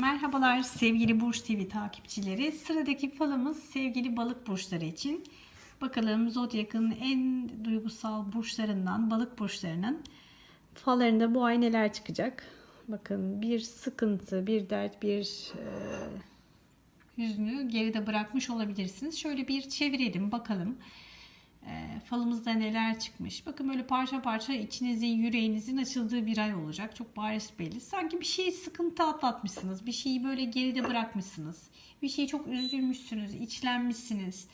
Merhabalar sevgili Burç TV takipçileri. Sıradaki falımız sevgili balık burçları için. Bakalım Zodyak'ın en duygusal burçlarından balık burçlarının fallarında bu ay neler çıkacak? Bakın bir sıkıntı, bir dert, bir e, hüznü geride bırakmış olabilirsiniz. Şöyle bir çevirelim bakalım. E, falımızda neler çıkmış. Bakın böyle parça parça içinizin, yüreğinizin açıldığı bir ay olacak. Çok bariz belli. Sanki bir şeyi sıkıntı atlatmışsınız. Bir şeyi böyle geride bırakmışsınız. Bir şeyi çok üzülmüşsünüz, içlenmişsiniz.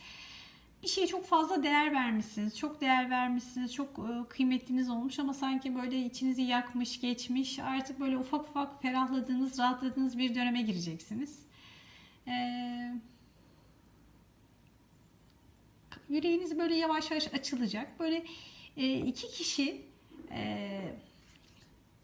Bir şeye çok fazla değer vermişsiniz. Çok değer vermişsiniz. Çok e, kıymetliniz olmuş ama sanki böyle içinizi yakmış, geçmiş. Artık böyle ufak ufak ferahladığınız, rahatladığınız bir döneme gireceksiniz. Eee yüreğiniz böyle yavaş yavaş açılacak. Böyle e, iki kişi e,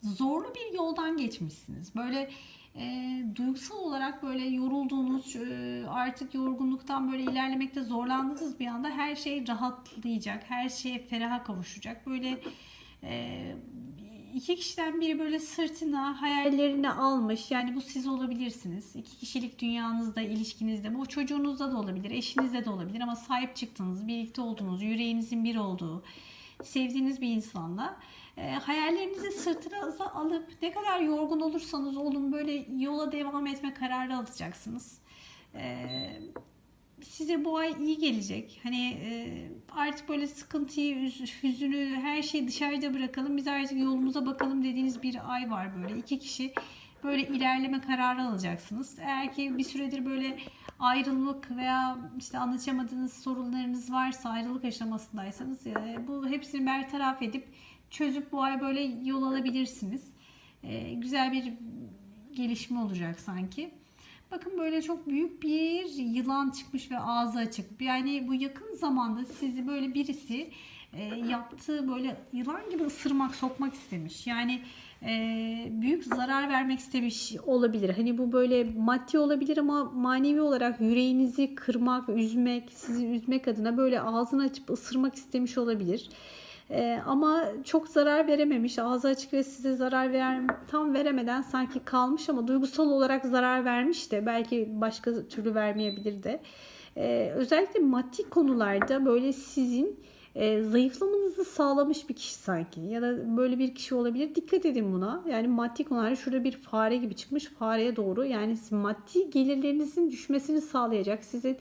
zorlu bir yoldan geçmişsiniz. Böyle e, duygusal olarak böyle yorulduğunuz, e, artık yorgunluktan böyle ilerlemekte zorlandığınız bir anda her şey rahatlayacak, her şey feraha kavuşacak. Böyle e, iki kişiden biri böyle sırtına hayallerini almış. Yani bu siz olabilirsiniz. İki kişilik dünyanızda, ilişkinizde. Bu çocuğunuzda da olabilir, eşinizde de olabilir. Ama sahip çıktığınız, birlikte olduğunuz, yüreğinizin bir olduğu, sevdiğiniz bir insanla e, hayallerinizi sırtınıza alıp ne kadar yorgun olursanız olun böyle yola devam etme kararı alacaksınız. E, size bu ay iyi gelecek. Hani e, artık böyle sıkıntıyı, üz- hüzünü, her şeyi dışarıda bırakalım. Biz artık yolumuza bakalım dediğiniz bir ay var böyle. İki kişi böyle ilerleme kararı alacaksınız. Eğer ki bir süredir böyle ayrılık veya işte anlaşamadığınız sorunlarınız varsa ayrılık aşamasındaysanız e, bu hepsini bertaraf edip çözüp bu ay böyle yol alabilirsiniz. E, güzel bir gelişme olacak sanki. Bakın böyle çok büyük bir yılan çıkmış ve ağzı açık. Yani bu yakın zamanda sizi böyle birisi e, yaptığı böyle yılan gibi ısırmak, sokmak istemiş. Yani e, büyük zarar vermek istemiş olabilir. Hani bu böyle maddi olabilir ama manevi olarak yüreğinizi kırmak, üzmek, sizi üzmek adına böyle ağzını açıp ısırmak istemiş olabilir. Ee, ama çok zarar verememiş. Ağzı açık ve size zarar ver, tam veremeden sanki kalmış ama duygusal olarak zarar vermiş de belki başka türlü vermeyebilir de. Ee, özellikle maddi konularda böyle sizin e, zayıflamanızı sağlamış bir kişi sanki ya da böyle bir kişi olabilir. Dikkat edin buna. Yani maddi konularda şurada bir fare gibi çıkmış fareye doğru. Yani maddi gelirlerinizin düşmesini sağlayacak. Size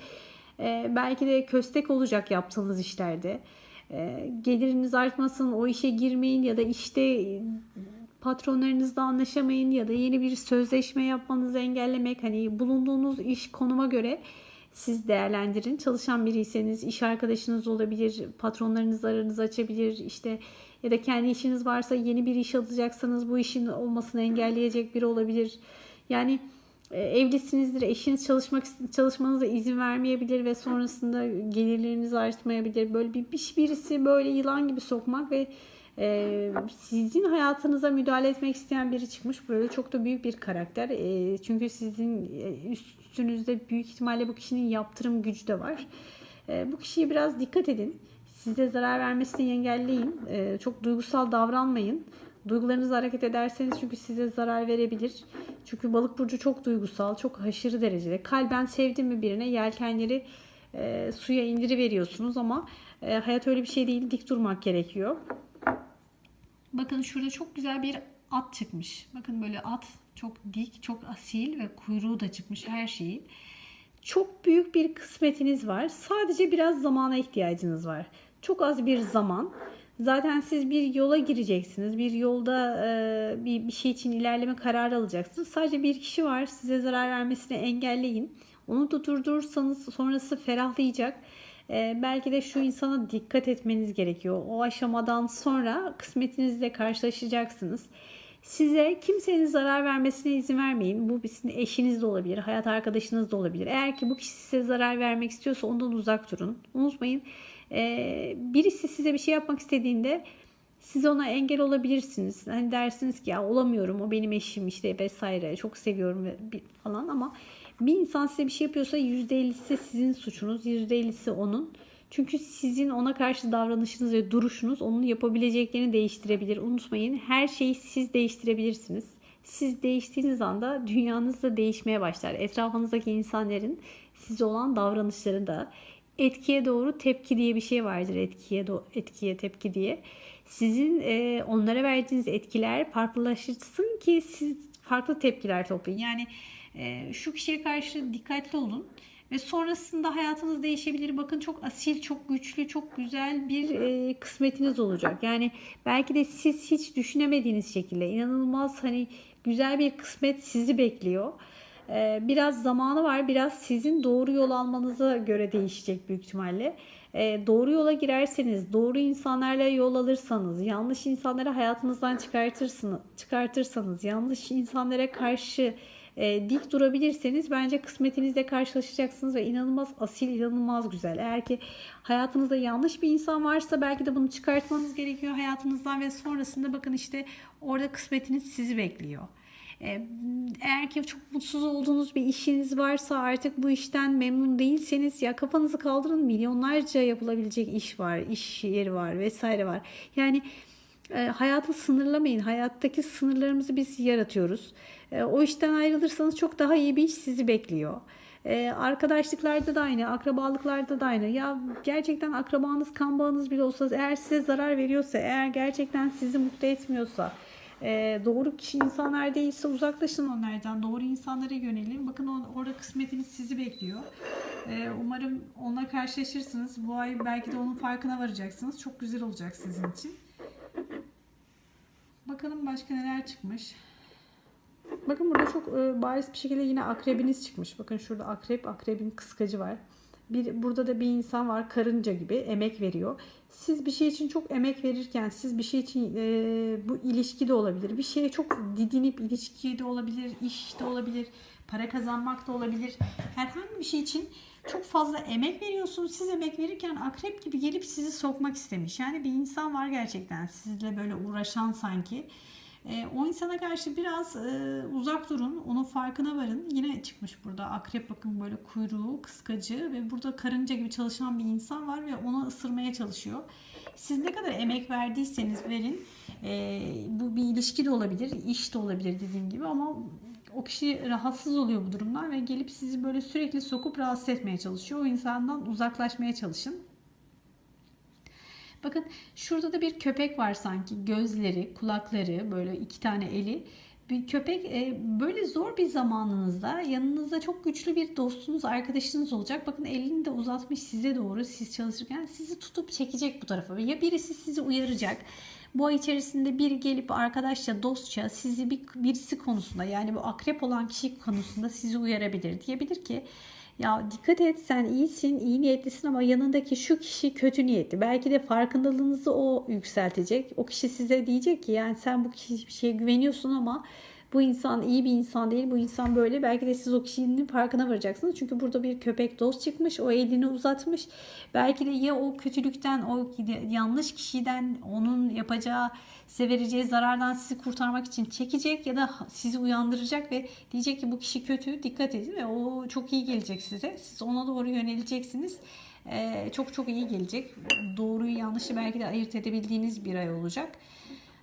e, belki de köstek olacak yaptığınız işlerde. E, geliriniz artmasın, o işe girmeyin ya da işte e, patronlarınızla anlaşamayın ya da yeni bir sözleşme yapmanızı engellemek hani bulunduğunuz iş konuma göre siz değerlendirin. Çalışan biriyseniz iş arkadaşınız olabilir, patronlarınız aranızı açabilir işte ya da kendi işiniz varsa yeni bir iş alacaksanız bu işin olmasını engelleyecek biri olabilir. Yani evlisinizdir, eşiniz çalışmak çalışmanıza izin vermeyebilir ve sonrasında gelirleriniz artmayabilir. Böyle bir birisi böyle yılan gibi sokmak ve e, sizin hayatınıza müdahale etmek isteyen biri çıkmış. Böyle çok da büyük bir karakter. E, çünkü sizin e, üstünüzde büyük ihtimalle bu kişinin yaptırım gücü de var. E, bu kişiye biraz dikkat edin. Size zarar vermesini engelleyin. E, çok duygusal davranmayın. Duygularınızla hareket ederseniz çünkü size zarar verebilir. Çünkü balık burcu çok duygusal, çok aşırı derecede. Kalben sevdim mi birine yelkenleri e, suya indiriveriyorsunuz ama e, hayat öyle bir şey değil. Dik durmak gerekiyor. Bakın şurada çok güzel bir at çıkmış. Bakın böyle at çok dik, çok asil ve kuyruğu da çıkmış her şeyi. Çok büyük bir kısmetiniz var. Sadece biraz zamana ihtiyacınız var. Çok az bir zaman. Zaten siz bir yola gireceksiniz. Bir yolda e, bir, bir şey için ilerleme kararı alacaksınız. Sadece bir kişi var. Size zarar vermesini engelleyin. Onu da durdurursanız sonrası ferahlayacak. E, belki de şu insana dikkat etmeniz gerekiyor. O aşamadan sonra kısmetinizle karşılaşacaksınız. Size kimsenin zarar vermesine izin vermeyin. Bu sizin eşiniz de olabilir, hayat arkadaşınız da olabilir. Eğer ki bu kişi size zarar vermek istiyorsa ondan uzak durun. Unutmayın ee, birisi size bir şey yapmak istediğinde siz ona engel olabilirsiniz. Hani dersiniz ki ya olamıyorum o benim eşim işte vesaire çok seviyorum falan ama bir insan size bir şey yapıyorsa %50'si sizin suçunuz, %50'si onun. Çünkü sizin ona karşı davranışınız ve duruşunuz onun yapabileceklerini değiştirebilir. Unutmayın her şeyi siz değiştirebilirsiniz. Siz değiştiğiniz anda dünyanız da değişmeye başlar. Etrafınızdaki insanların size olan davranışları da etkiye doğru tepki diye bir şey vardır. Etkiye etkiye tepki diye. Sizin e, onlara verdiğiniz etkiler farklılaşırsın ki siz farklı tepkiler toplayın. Yani e, şu kişiye karşı dikkatli olun. Ve sonrasında hayatınız değişebilir. Bakın çok asil, çok güçlü, çok güzel bir e, kısmetiniz olacak. Yani belki de siz hiç düşünemediğiniz şekilde inanılmaz hani güzel bir kısmet sizi bekliyor. E, biraz zamanı var. Biraz sizin doğru yol almanıza göre değişecek büyük ihtimalle. E, doğru yola girerseniz, doğru insanlarla yol alırsanız, yanlış insanları hayatınızdan çıkartırsınız, çıkartırsanız, yanlış insanlara karşı e, dik durabilirseniz bence kısmetinizle karşılaşacaksınız ve inanılmaz asil, inanılmaz güzel. Eğer ki hayatınızda yanlış bir insan varsa belki de bunu çıkartmanız gerekiyor hayatınızdan ve sonrasında bakın işte orada kısmetiniz sizi bekliyor. E, Eğer ki çok mutsuz olduğunuz bir işiniz varsa artık bu işten memnun değilseniz ya kafanızı kaldırın milyonlarca yapılabilecek iş var, iş yeri var vesaire var. Yani e, hayatı sınırlamayın. Hayattaki sınırlarımızı biz yaratıyoruz. E, o işten ayrılırsanız çok daha iyi bir iş sizi bekliyor. E, arkadaşlıklarda da aynı, akrabalıklarda da aynı. Ya gerçekten akrabanız, kan bağınız bile olsa eğer size zarar veriyorsa, eğer gerçekten sizi mutlu etmiyorsa, doğru kişi insanlar değilse uzaklaşın onlardan. Doğru insanlara yönelin. Bakın orada kısmetiniz sizi bekliyor. Umarım onunla karşılaşırsınız. Bu ay belki de onun farkına varacaksınız. Çok güzel olacak sizin için. Bakalım başka neler çıkmış. Bakın burada çok e, bariz bir şekilde yine akrebiniz çıkmış. Bakın şurada akrep, akrebin kıskacı var. Bir, burada da bir insan var karınca gibi emek veriyor. Siz bir şey için çok emek verirken, siz bir şey için e, bu ilişki de olabilir. Bir şeye çok didinip ilişki de olabilir, iş de olabilir, para kazanmak da olabilir. Herhangi bir şey için çok fazla emek veriyorsunuz. Siz emek verirken akrep gibi gelip sizi sokmak istemiş. Yani bir insan var gerçekten sizle böyle uğraşan sanki. E, o insana karşı biraz e, uzak durun. Onun farkına varın. Yine çıkmış burada akrep bakın böyle kuyruğu, kıskacı ve burada karınca gibi çalışan bir insan var ve onu ısırmaya çalışıyor. Siz ne kadar emek verdiyseniz verin. E, bu bir ilişki de olabilir, iş de olabilir dediğim gibi ama o kişi rahatsız oluyor bu durumdan ve gelip sizi böyle sürekli sokup rahatsız etmeye çalışıyor. O insandan uzaklaşmaya çalışın. Bakın şurada da bir köpek var sanki. Gözleri, kulakları, böyle iki tane eli. Bir köpek e, böyle zor bir zamanınızda yanınızda çok güçlü bir dostunuz, arkadaşınız olacak. Bakın elini de uzatmış size doğru siz çalışırken sizi tutup çekecek bu tarafa. Ya birisi sizi uyaracak. Bu ay içerisinde biri gelip arkadaşça, dostça sizi bir, birisi konusunda yani bu akrep olan kişi konusunda sizi uyarabilir. Diyebilir ki ya dikkat et sen iyisin, iyi niyetlisin ama yanındaki şu kişi kötü niyetli. Belki de farkındalığınızı o yükseltecek. O kişi size diyecek ki yani sen bu kişi bir şeye güveniyorsun ama bu insan iyi bir insan değil. Bu insan böyle. Belki de siz o kişinin farkına varacaksınız. Çünkü burada bir köpek dost çıkmış. O elini uzatmış. Belki de ya o kötülükten, o yanlış kişiden, onun yapacağı, size vereceği zarardan sizi kurtarmak için çekecek ya da sizi uyandıracak ve diyecek ki bu kişi kötü. Dikkat edin ve o çok iyi gelecek size. Siz ona doğru yöneleceksiniz. Ee, çok çok iyi gelecek. Doğruyu yanlışı belki de ayırt edebildiğiniz bir ay olacak.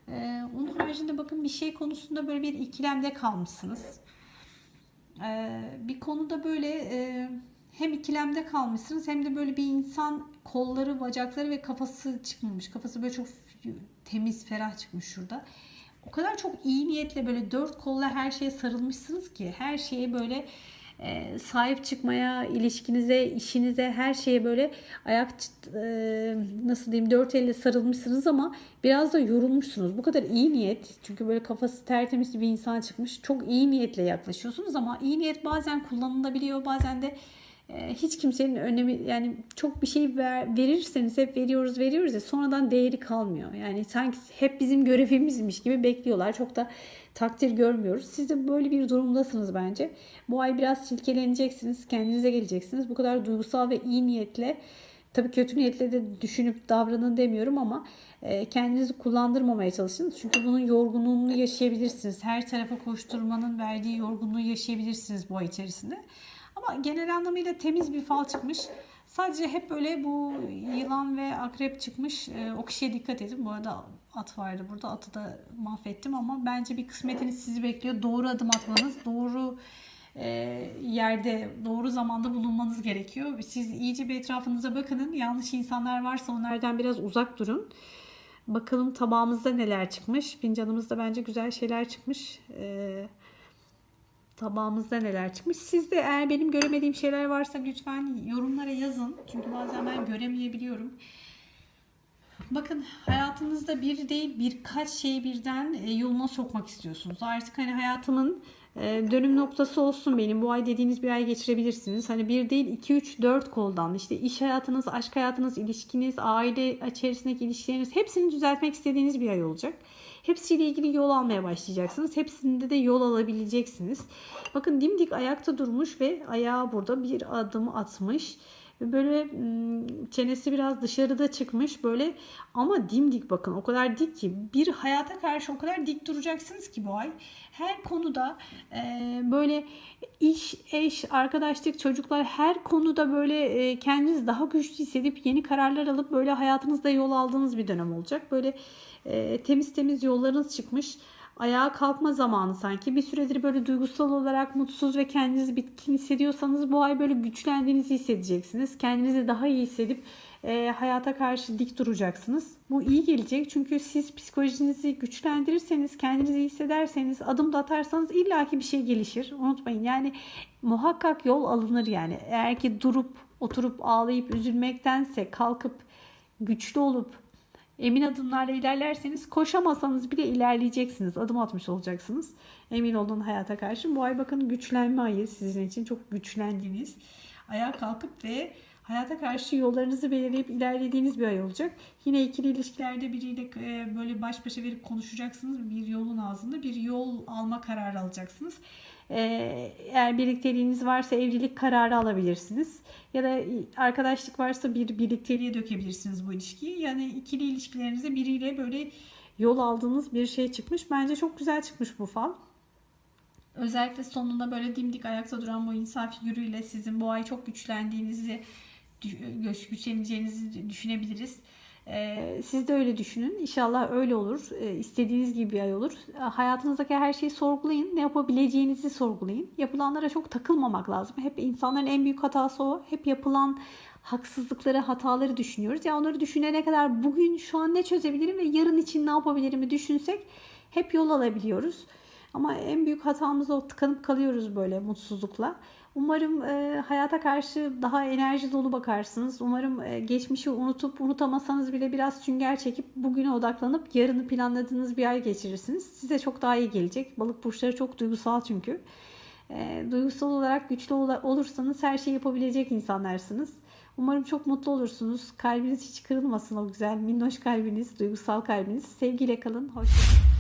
Ee, onun haricinde bakın bir şey konusunda böyle bir ikilemde kalmışsınız. Ee, bir konuda böyle e, hem ikilemde kalmışsınız hem de böyle bir insan kolları, bacakları ve kafası çıkmamış. Kafası böyle çok temiz, ferah çıkmış şurada. O kadar çok iyi niyetle böyle dört kolla her şeye sarılmışsınız ki her şeye böyle e, sahip çıkmaya, ilişkinize, işinize, her şeye böyle ayak e, nasıl diyeyim dört elle sarılmışsınız ama biraz da yorulmuşsunuz. Bu kadar iyi niyet çünkü böyle kafası tertemiz bir insan çıkmış. Çok iyi niyetle yaklaşıyorsunuz ama iyi niyet bazen kullanılabiliyor, bazen de hiç kimsenin önemi yani çok bir şey ver, verirseniz hep veriyoruz veriyoruz ya sonradan değeri kalmıyor. Yani sanki hep bizim görevimizmiş gibi bekliyorlar. Çok da takdir görmüyoruz. Siz de böyle bir durumdasınız bence. Bu ay biraz silkeleneceksiniz, kendinize geleceksiniz. Bu kadar duygusal ve iyi niyetle Tabii kötü niyetle de düşünüp davranın demiyorum ama e, kendinizi kullandırmamaya çalışın. Çünkü bunun yorgunluğunu yaşayabilirsiniz. Her tarafa koşturmanın verdiği yorgunluğu yaşayabilirsiniz bu ay içerisinde. Ama genel anlamıyla temiz bir fal çıkmış. Sadece hep böyle bu yılan ve akrep çıkmış. E, o kişiye dikkat edin. Bu arada at vardı burada. Atı da mahvettim ama bence bir kısmetiniz sizi bekliyor. Doğru adım atmanız, doğru e, yerde, doğru zamanda bulunmanız gerekiyor. Siz iyice bir etrafınıza bakının. Yanlış insanlar varsa onlardan biraz uzak durun. Bakalım tabağımızda neler çıkmış. Fincanımızda bence güzel şeyler çıkmış. Ee, tabağımızda neler çıkmış. Siz de eğer benim göremediğim şeyler varsa lütfen yorumlara yazın. Çünkü bazen ben göremeyebiliyorum. Bakın hayatınızda bir değil birkaç şeyi birden e, yoluna sokmak istiyorsunuz. Artık hani hayatımın e, dönüm noktası olsun benim. Bu ay dediğiniz bir ay geçirebilirsiniz. Hani bir değil 2 3 4 koldan işte iş hayatınız, aşk hayatınız, ilişkiniz, aile içerisindeki ilişkileriniz hepsini düzeltmek istediğiniz bir ay olacak. Hepsiyle ilgili yol almaya başlayacaksınız. Hepsinde de yol alabileceksiniz. Bakın dimdik ayakta durmuş ve ayağı burada bir adım atmış. Böyle çenesi biraz dışarıda çıkmış böyle ama dimdik bakın o kadar dik ki bir hayata karşı o kadar dik duracaksınız ki bu ay. Her konuda böyle iş, eş, arkadaşlık, çocuklar her konuda böyle kendinizi daha güçlü hissedip yeni kararlar alıp böyle hayatınızda yol aldığınız bir dönem olacak. Böyle temiz temiz yollarınız çıkmış. Ayağa kalkma zamanı sanki. Bir süredir böyle duygusal olarak mutsuz ve kendinizi bitkin hissediyorsanız bu ay böyle güçlendiğinizi hissedeceksiniz. Kendinizi daha iyi hissedip e, hayata karşı dik duracaksınız. Bu iyi gelecek çünkü siz psikolojinizi güçlendirirseniz, kendinizi iyi hissederseniz, adım da atarsanız illaki bir şey gelişir. Unutmayın yani muhakkak yol alınır yani. Eğer ki durup oturup ağlayıp üzülmektense kalkıp güçlü olup emin adımlarla ilerlerseniz koşamasanız bile ilerleyeceksiniz. Adım atmış olacaksınız. Emin olun hayata karşı. Bu ay bakın güçlenme ayı sizin için çok güçlendiniz. Ayağa kalkıp ve hayata karşı yollarınızı belirleyip ilerlediğiniz bir ay olacak. Yine ikili ilişkilerde biriyle e, böyle baş başa verip konuşacaksınız. Bir yolun ağzında bir yol alma kararı alacaksınız. Ee, eğer birlikteliğiniz varsa evlilik kararı alabilirsiniz. Ya da arkadaşlık varsa bir birlikteliğe dökebilirsiniz bu ilişkiyi. Yani ikili ilişkilerinizde biriyle böyle yol aldığınız bir şey çıkmış. Bence çok güzel çıkmış bu fal. Özellikle sonunda böyle dimdik ayakta duran bu insan figürüyle sizin bu ay çok güçlendiğinizi, güç- güçleneceğinizi düşünebiliriz. Ee, siz de öyle düşünün. İnşallah öyle olur. Ee, istediğiniz gibi bir ay olur. Ee, Hayatınızdaki her şeyi sorgulayın. Ne yapabileceğinizi sorgulayın. Yapılanlara çok takılmamak lazım. Hep insanların en büyük hatası o. Hep yapılan haksızlıkları, hataları düşünüyoruz. Ya onları düşünene kadar bugün şu an ne çözebilirim ve yarın için ne yapabilirimi düşünsek hep yol alabiliyoruz. Ama en büyük hatamız o tıkanıp kalıyoruz böyle mutsuzlukla. Umarım e, hayata karşı daha enerji dolu bakarsınız. Umarım e, geçmişi unutup unutamasanız bile biraz sünger çekip bugüne odaklanıp yarını planladığınız bir ay geçirirsiniz. Size çok daha iyi gelecek. Balık burçları çok duygusal çünkü. E, duygusal olarak güçlü ol- olursanız her şeyi yapabilecek insanlarsınız. Umarım çok mutlu olursunuz. Kalbiniz hiç kırılmasın o güzel minnoş kalbiniz, duygusal kalbiniz. Sevgiyle kalın. Hoşçakalın.